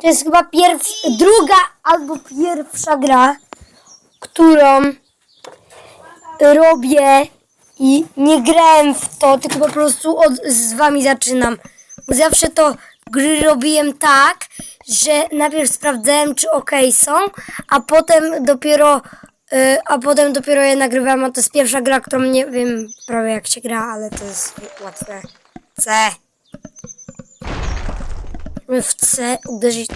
To jest chyba pierw, druga albo pierwsza gra, którą robię i nie grałem w to, tylko po prostu od, z wami zaczynam. Bo zawsze to gry robiłem tak, że najpierw sprawdzałem, czy ok są, a potem dopiero y, a potem dopiero je nagrywałem, a to jest pierwsza gra, którą nie wiem prawie jak się gra, ale to jest łatwe. C. W C uderzyć.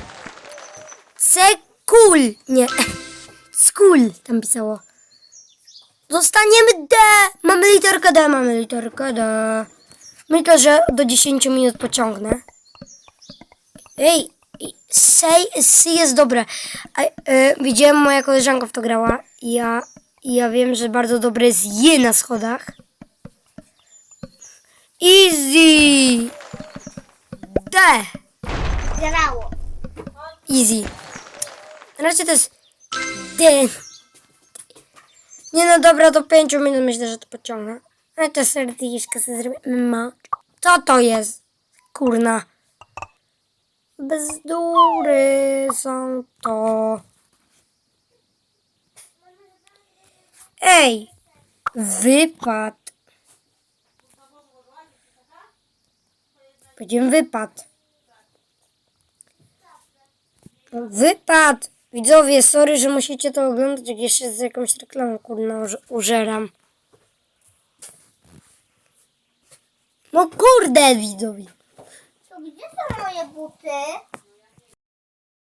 C cool! Nie. Skul tam pisało. Zostaniemy D! Mamy literkę D, mamy literkę D. Myślę, że do 10 minut pociągnę. Ej, say, C jest dobre. A, e, widziałem, moja koleżanka w to grała ja, i ja wiem, że bardzo dobre jest je na schodach. Easy! D! Grało. Easy. Razie to jest D. Nie no dobra, do 5 minut myślę, że to pociągnę. Ale to serduszko sobie zrobię. Co to jest? Kurna. Bzdury są to. Ej! Wypad. Powiedziałem wypad. Wypad! Widzowie, sorry, że musicie to oglądać, jak jeszcze z jakąś reklamą, kurna, uż- użeram. No kurde, widzowie. To gdzie są moje buty?